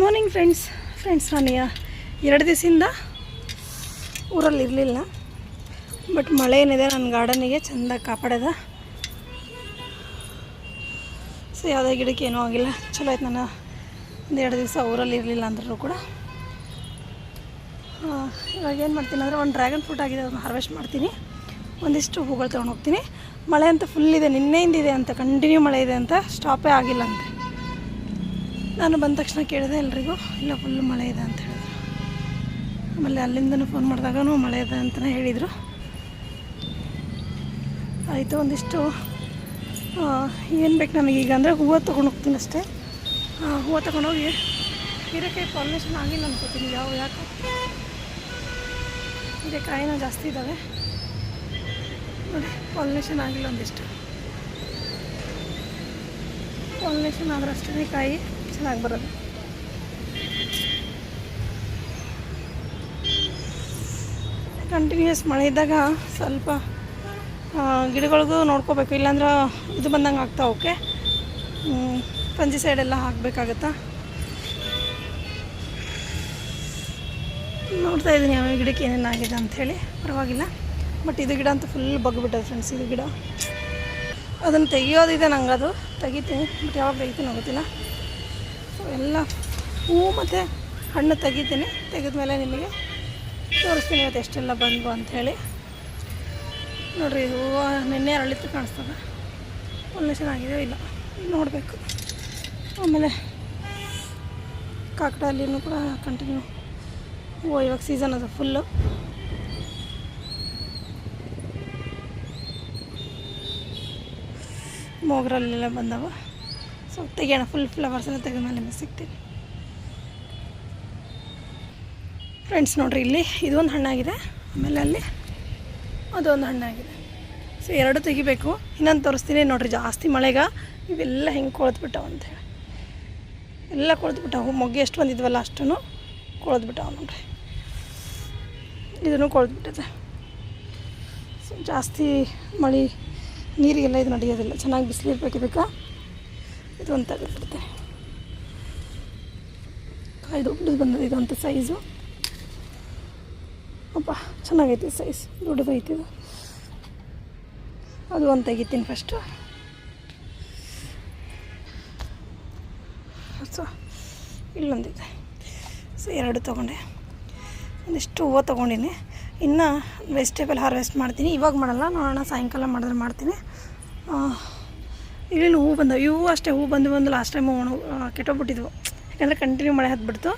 Morning friends friends ನಾನು ಎರಡು ದಿವಸದಿಂದ ಊರಲ್ಲಿ ಇರಲಿಲ್ಲ. ಬಟ್ ಮಳೆ ಏನಿದೆ, ನನ್ನ ಗಾರ್ಡನಿಗೆ ಚೆಂದ ಕಾಪಾಡದ. ಸೊ ಯಾವುದೇ ಗಿಡಕ್ಕೆ ಏನೂ ಆಗಿಲ್ಲ. ಚಲೋ ಆಯ್ತು ನಾನು ಒಂದು ಎರಡು ದಿವಸ ಊರಲ್ಲಿ ಇರಲಿಲ್ಲ ಅಂದ್ರೂ ಕೂಡ. ಇವಾಗ ಏನು ಮಾಡ್ತೀನಿ ಅಂದರೆ ಒಂದು ಡ್ರ್ಯಾಗನ್ ಫ್ರೂಟ್ ಆಗಿದೆ, ಅದನ್ನು ಹಾರ್ವೆಸ್ಟ್ ಮಾಡ್ತೀನಿ. ಒಂದಿಷ್ಟು ಹೂಗಳು ತೊಗೊಂಡು ಹೋಗ್ತೀನಿ. ಮಳೆ ಅಂತ ಫುಲ್ ಇದೆ ನಿನ್ನೆಯಿಂದ ಇದೆ ಅಂತ ಕಂಟಿನ್ಯೂ ಮಳೆ ಇದೆ ಅಂತ ಸ್ಟಾಪೇ ಆಗಿಲ್ಲ ಅಂತೆ. ನಾನು ಬಂದ ತಕ್ಷಣ ಕೇಳಿದೆ, ಎಲ್ರಿಗೂ, ಇಲ್ಲ ಫುಲ್ ಮಳೆ ಇದೆ ಅಂತ ಹೇಳಿದ್ರು. ಆಮೇಲೆ ಅಲ್ಲಿಂದನೂ ಫೋನ್ ಮಾಡಿದಾಗೂ ಮಳೆ ಇದೆ ಅಂತಲೇ ಹೇಳಿದರು. ಆಯಿತು, ಒಂದಿಷ್ಟು ಏನು ಬೇಕು ನನಗೀಗ ಅಂದರೆ ಹೂವು ತೊಗೊಂಡು ಹೋಗ್ತೀನಿ ಅಷ್ಟೇ. ಹೂವು ತೊಗೊಂಡೋಗಿ ಹೀರೆಕಾಯಿ ಪಾಲಿನೇಷನ್ ಆಗಿಲ್ಲ ಅನ್ಕೋತೀನಿ, ಯಾವ, ಯಾಕೆ? ಹೀರೆಕಾಯಿನ ಜಾಸ್ತಿ ಇದ್ದಾವೆ ನೋಡಿ ಪಾಲಿನೇಷನ್ ಆಗಿಲ್ಲ ಒಂದಿಷ್ಟು. ಪಾಲಿನೇಷನ್ ಆದ್ರೆ ಅಷ್ಟೇ ಕಾಯಿ. ಚೆನ್ನಾಗಿ ಬರೋದು ಕಂಟಿನ್ಯೂಸ್ ಮಳೆ ಇದ್ದಾಗ ಸ್ವಲ್ಪ ಗಿಡಗಳಿಗೂ ನೋಡ್ಕೋಬೇಕು. ಇಲ್ಲಾಂದ್ರೆ ಇದು ಬಂದಂಗೆ ಆಗ್ತಾವೆ ಓಕೆ? ಪಂಜಿ ಸೈಡೆಲ್ಲ ಹಾಕಬೇಕಾಗತ್ತಾ? ನೋಡ್ತಾ ಇದ್ದೀನಿ ಯಾವ ಗಿಡಕ್ಕೆ ಏನೇನು ಆಗಿದೆ ಅಂಥೇಳಿ ಪರವಾಗಿಲ್ಲ. ಬಟ್ ಇದು ಗಿಡ ಅಂತೂ ಫುಲ್ ಬಗ್ಬಿಟ್ಟದೆ ಫ್ರೆಂಡ್ಸ್ ಇದು ಗಿಡ. ಅದನ್ನು ತೆಗಿಯೋದಿದೆ ನಂಗೆ ಅದು ತೆಗಿತೀನಿ. ಬಟ್ ಯಾವಾಗ ತೆಗಿತೀನಿ ಗೊತ್ತಿಲ್ಲ. ಸೊ, ಎಲ್ಲ ಹೂವು ಮತ್ತು ಹಣ್ಣು ತೆಗಿತೀನಿ. ತೆಗೆದ್ಮೇಲೆ ನಿಮಗೆ ತೋರಿಸ್ತೀನಿ ಇವತ್ತು ಎಷ್ಟೆಲ್ಲ ಬಂದವು ಅಂಥೇಳಿ. ನೋಡಿರಿ, ಹೂವು ನಿನ್ನೆ ಅರಳಿತು ಕಾಣಿಸ್ತದೆ. ಒಳ್ಳೆ ಚೆನ್ನಾಗಿದೆಯೋ ಇಲ್ಲ, ನೋಡಬೇಕು. ಆಮೇಲೆ ಕಾಕಡಲ್ಲಿನೂ ಕೂಡ ಕಂಟಿನ್ಯೂ ಹೂವು ಇವಾಗ ಸೀಸನ್ ಅದು ಫುಲ್ಲು ಮೋಗ್ರಲ್ಲೆಲ್ಲ ಬಂದವ. ಸೊ, ತೆಗಿಯೋಣ. ಫುಲ್ ಫ್ಲವರ್ಸ್ ಎಲ್ಲ ತೆಗೆದ ಮೇಲೆ ನಿಮಗೆ ಸಿಗ್ತೀನಿ ಫ್ರೆಂಡ್ಸ್ ನೋಡಿರಿ, ಇಲ್ಲಿ ಇದೊಂದು ಹಣ್ಣಾಗಿದೆ. ಆಮೇಲೆ ಅಲ್ಲಿ ಅದೊಂದು ಹಣ್ಣಾಗಿದೆ. ಸೊ ಎರಡು ತೆಗಿಬೇಕು. ಇನ್ನೊಂದು ತೋರಿಸ್ತೀನಿ. ನೋಡಿರಿ, ಜಾಸ್ತಿ ಮಳೆಗ ಇವೆಲ್ಲ ಹೆಂಗೆ ಕೊಳೆದ್ಬಿಟ್ಟವು ಅಂತೇಳಿ ಎಲ್ಲ ಕೊಳೆದ್ಬಿಟ್ಟವು. ಮೊಗ್ಗೆ ಎಷ್ಟು ಬಂದಿದ್ವಲ್ಲ ಅಷ್ಟೂ ಕೊಳೆದ್ಬಿಟ್ಟವು ನೋಡಿರಿ. ಇದನ್ನು ಕೊಳೆದ್ಬಿಟ್ಟಿದೆ. ಸೊ ಜಾಸ್ತಿ ಮಳೆ ನೀರಿಗೆಲ್ಲ ಇದು ನಡೆಯೋದಿಲ್ಲ. ಚೆನ್ನಾಗಿ ಬಿಸಿಲಿರ್ಬೇಕು ಇದಕ್ಕೆ. ಇದೊಂದು ತೆಗೆದ್ಬಿಡ್ತೆ ಕಾಯಿ ದೊಡ್ಡದು ಬಂದದ ಇದೊಂದು ಸೈಜು ಅಪ್ಪ ಚೆನ್ನಾಗೈತಿ ಸೈಜ್ ದೊಡ್ಡದೈತಿ ಇದು. ಅದು ಒಂದು ತೆಗಿತೀನಿ ಫಸ್ಟು ಸೊ ಇಲ್ಲೊಂದಿದೆ. ಸೊ ಎರಡು ತೊಗೊಂಡೆ. ಒಂದಿಷ್ಟು ಹೂವು ತೊಗೊಂಡಿನಿ. ಇನ್ನು ವೆಜಿಟೇಬಲ್ ಹಾರ್ವೆಸ್ಟ್ ಮಾಡ್ತೀನಿ. ಇವಾಗ ಮಾಡಲ್ಲ ನೋಡೋಣ ಸಾಯಂಕಾಲ ಮಾಡಿದ್ರೆ ಮಾಡ್ತೀನಿ. ಇಲ್ಲಿ ಹೂ ಬಂದವು. ಇವು ಅಷ್ಟೇ ಹೂ ಬಂದು ಬಂದು ಲಾಸ್ಟ್ ಟೈಮ್ ಒಣ ಕೆಟ್ಟೋಗ್ಬಿಟ್ಟಿದ್ವು. ಯಾಕಂದರೆ ಕಂಟಿನ್ಯೂ ಮಳೆ ಹತ್ಬಿಡ್ತು.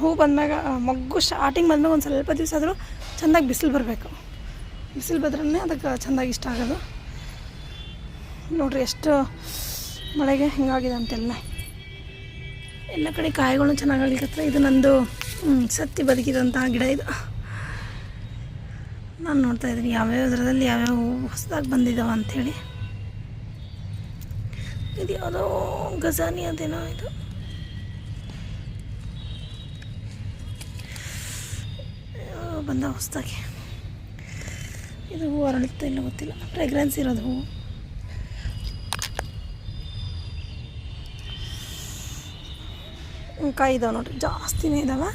ಹೂ ಬಂದಾಗ ಮಗ್ಗು ಸ್ಟಾರ್ಟಿಂಗ್ ಬಂದಾಗ ಒಂದು ಸ್ವಲ್ಪ ದಿವಸ ಆದರೂ ಚೆಂದಾಗಿ ಬಿಸಿಲು ಬರಬೇಕು. ಬಿಸಿಲು ಬಂದ್ರೆ ಅದಕ್ಕೆ ಚೆಂದಾಗಿ ಇಷ್ಟ ಆಗೋದು. ನೋಡಿರಿ ಎಷ್ಟು ಮಳೆಗೆ ಹಿಂಗಾಗಿದೆ ಅಂತೆಲ್ಲ. ಎಲ್ಲ ಕಡೆ ಕಾಯಿಗಳು ಚೆನ್ನಾಗಿ ಅಳಿಕತ್ರ ಇದು ನಂದು ಸತ್ತಿ ಬದುಕಿದಂತಹ ಗಿಡ ಇದು. ನಾನು ನೋಡ್ತಾ ಇದ್ದೀನಿ. ಯಾವ್ಯಾವ ಇದರಲ್ಲಿ ಯಾವ್ಯಾವ ಹೊಸದಾಗಿ ಬಂದಿದ್ದಾವೆ ಅಂಥೇಳಿ ಇದು ಯಾವುದೋ ಗಜಾನಿ ಅದೇನೋ ಇದು. ಬಂದ ಹೊಸ್ದಾಗಿ. ಇದು ಹೂವು ಅರಳುತ್ತೆ ಇಲ್ಲ ಗೊತ್ತಿಲ್ಲ. ಫ್ರೆಗ್ರೆನ್ಸ್ ಇರೋದು ಹೂವು ಕಾಯಿ ಇದಾವೆ ನೋಡ್ರಿ. ಜಾಸ್ತಿನೇ ಇದಾವೆ.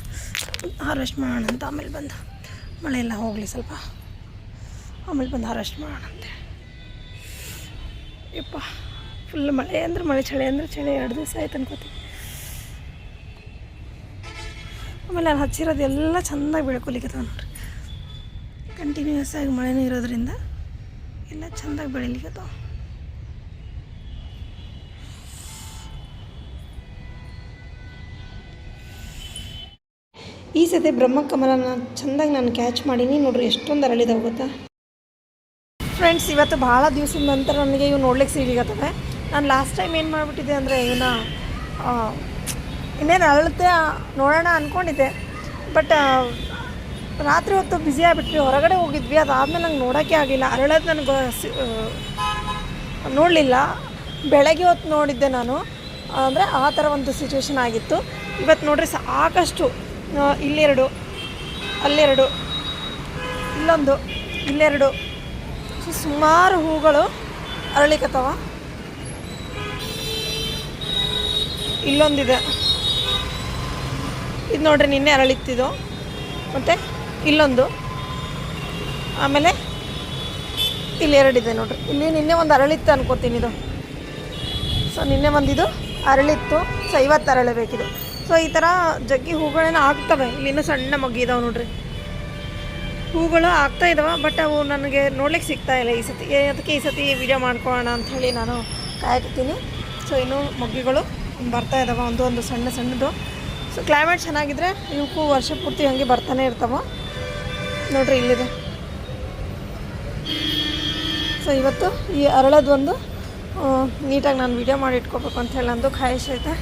ಹಾರ್ವೆಸ್ಟ್ ಮಾಡೋಣ ಅಂತ. ಆಮೇಲೆ ಬಂದು. ಮಳೆ ಎಲ್ಲ ಹೋಗಲಿ ಸ್ವಲ್ಪ. ಆಮೇಲೆ ಬಂದು ಹಾರ್ವೆಸ್ಟ್ ಮಾಡೋಣ ಅಂತೆ ಯಪ್ಪ. ಫುಲ್ ಮಳೆ ಅಂದ್ರೆ ಮಳೆ, ಚಳಿ ಅಂದ್ರೆ ಚಳಿ, ಎರಡು ದಿವಸ ಆಯ್ತು ಅನ್ಕೋತೀನಿ. ಆಮೇಲೆ ನಾನು ಹಚ್ಚಿರೋದು ಎಲ್ಲ ಚೆಂದಾಗಿ ಬೆಳ್ಕೊಲಿಕ್ಕೆ ನೋಡ್ರಿ. ಕಂಟಿನ್ಯೂಸ್ ಆಗಿ ಮಳೆನೂ ಇರೋದ್ರಿಂದ ಎಲ್ಲ ಚೆಂದಾಗಿ ಬೆಳಿಲಿಕ್ಕೆ ಈ ಸತಿ ಬ್ರಹ್ಮಕಮಲನ ಚೆಂದಾಗಿ ನಾನು ಕ್ಯಾಚ್ ಮಾಡೀನಿ. ನೋಡ್ರಿ ಎಷ್ಟೊಂದು ಅರಳಿದಾವೆ ಗೊತ್ತಾ? ಫ್ರೆಂಡ್ಸ್ ಇವತ್ತು ಭಾಳ ದಿವಸದ ನಂತರ ನನಗೆ ಇವು ನೋಡ್ಲಿಕ್ಕೆ ಸಿಗ್ಲಿಕ್ಕತ್ತವೆ ನಾನು ಲಾಸ್ಟ್ ಟೈಮ್ ಏನು ಮಾಡಿಬಿಟ್ಟಿದ್ದೆ ಅಂದರೆ ಇವನ್ನ ಇನ್ನೇನು ಅರಳುತ್ತೆ ಆ, ನೋಡೋಣ ಅಂದ್ಕೊಂಡಿದ್ದೆ ಬಟ್ ರಾತ್ರಿ ಹೊತ್ತು ಬ್ಯುಸಿ ಆಗಿಬಿಟ್ವಿ ಹೊರಗಡೆ ಹೋಗಿದ್ವಿ ಅದಾದಮೇಲೆ ನಂಗೆ ನೋಡೋಕ್ಕೆ ಆಗಿಲ್ಲ. ಅರಳೋದು ನನಗೆ ನೋಡಲಿಲ್ಲ. ಬೆಳಗ್ಗೆ ಹೊತ್ತು ನೋಡಿದ್ದೆ ನಾನು. ಅಂದರೆ ಆ ಥರ ಒಂದು ಸಿಚುವೇಶನ್ ಆಗಿತ್ತು. ಇವತ್ತು ನೋಡ್ರಿ ಸಾಕಷ್ಟು ಇಲ್ಲೆರಡು ಅಲ್ಲೆರಡು ಇಲ್ಲೊಂದು ಇಲ್ಲೆರಡು. ಸುಮಾರು ಹೂಗಳು ಅರಳಿಕತ್ತವ. ಇಲ್ಲೊಂದಿದೆ. ಇದು ನೋಡ್ರಿ ನಿನ್ನೆ ಅರಳಿತ್ತಿದ್ದು. ಮತ್ತು ಇಲ್ಲೊಂದು. ಆಮೇಲೆ ಇಲ್ಲಿ ಎರಡಿದೆ ನೋಡ್ರಿ. ಇಲ್ಲಿ ನಿನ್ನೆ ಒಂದು ಅರಳಿತ್ತು ಅನ್ಕೋತೀನಿ ಇದು. ಸೊ ನಿನ್ನೆ ಒಂದಿದು ಅರಳಿತ್ತು. ಸೊ ಐವತ್ತು ಅರಳಬೇಕಿದು. ಸೊ ಈ ಥರ ಜಗ್ಗಿ ಹೂಗಳೇನೋ ಆಗ್ತವೆ. ಇಲ್ಲಿ ಇನ್ನೂ ಸಣ್ಣ ಮಗ್ಗಿ ಇದಾವೆ ನೋಡ್ರಿ. ಹೂಗಳು ಆಗ್ತಾ ಇದಾವೆ ಬಟ್ ಅವು ನನಗೆ ನೋಡ್ಲಿಕ್ಕೆ ಸಿಗ್ತಾ ಇಲ್ಲ ಈ ಸತಿ. ಅದಕ್ಕೆ ಈ ಸತಿ ವಿಡಿಯೋ ಮಾಡ್ಕೊಳ್ಳೋಣ ಅಂಥೇಳಿ ನಾನು ಕಾಯ್ತೀನಿ ಸೊ ಇನ್ನು ಮೊಗ್ಗಿಗಳು ಬರ್ತಾ ಇದ್ದಾವೆ ಒಂದು ಒಂದು ಸಣ್ಣ ಸಣ್ಣದು. ಸೊ ಕ್ಲೈಮೇಟ್ ಚೆನ್ನಾಗಿದ್ರೆ ಇವಕ್ಕೂ ವರ್ಷ ಪೂರ್ತಿ ಹಂಗೆ ಬರ್ತಾನೆ ಇರ್ತಾವೆ. ನೋಡ್ರಿ ಇಲ್ಲಿದೆ. ಸೊ ಇವತ್ತು ಈ ಅರಳದೊಂದು ನೀಟಾಗಿ ನಾನು ವಿಡಿಯೋ ಮಾಡಿ ಇಟ್ಕೋಬೇಕು ಅಂತ ಹೇಳಿ ನಂದು ಖಾಯಿಷ್ ಐತೆ.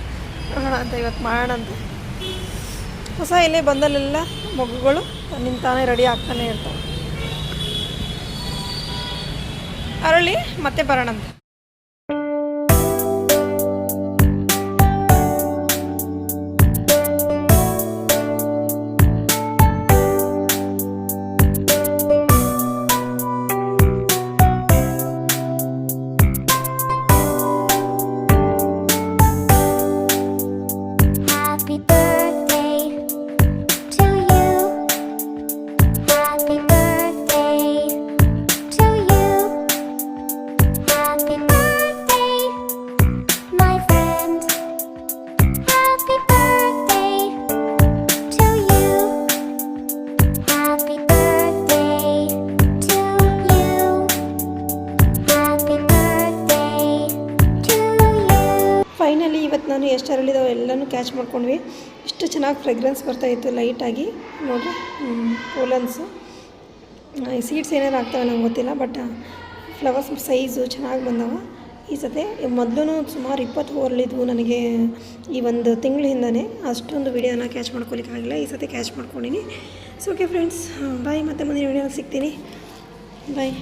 ನೋಡೋಣ ಅಂತ ಇವತ್ತು ಮಾಡೋಣ ಅಂತ. ಹೊಸ ಇಲ್ಲಿ ಬಂದಲ್ಲೆಲ್ಲ ಮಗುಗಳು ನಿಂತಾನೆ ರೆಡಿ ಆಗ್ತಾನೆ ಇರ್ತವೆ. ಅರಳಿ ಮತ್ತೆ ಬರೋಣಂತೆ ಫೈನಲಿ ಇವತ್ತು ನಾನು ಎಷ್ಟು ಅರಳಿದಾವೆ ಎಲ್ಲನೂ ಕ್ಯಾಚ್ ಮಾಡ್ಕೊಂಡ್ವಿ. ಇಷ್ಟು ಚೆನ್ನಾಗಿ ಫ್ರೆಗ್ರೆನ್ಸ್ ಬರ್ತಾಯಿತ್ತು ಲೈಟಾಗಿ ನೋಡಿರಿ ಪೋಲನ್ಸು ಸೀಡ್ಸ್ ಏನೇನು ಆಗ್ತವೆ ನಂಗೆ ಗೊತ್ತಿಲ್ಲ ಬಟ್ ಫ್ಲವರ್ಸ್ ಸೈಜು ಚೆನ್ನಾಗಿ ಬಂದವ. ಈ ಸತಿ ಮೊದಲು ಸುಮಾರು ಇಪ್ಪತ್ತು ಹೂ ಅರಳಿದ್ವು ನನಗೆ ಈ ಒಂದು ತಿಂಗಳ ಹಿಂದೆ ಅಷ್ಟೊಂದು ವೀಡಿಯೋನ ಕ್ಯಾಚ್ ಮಾಡ್ಕೊಲಿಕ್ಕಾಗಿಲ್ಲ ಈ ಸತಿ ಕ್ಯಾಚ್ ಮಾಡ್ಕೊಂಡಿನಿ. ಸೊ ಓಕೆ ಫ್ರೆಂಡ್ಸ್ ಬಾಯ್ ಮತ್ತೆ ಮುಂದಿನ ವಿಡಿಯೋ ಸಿಗ್ತೀನಿ. ಬಾಯ್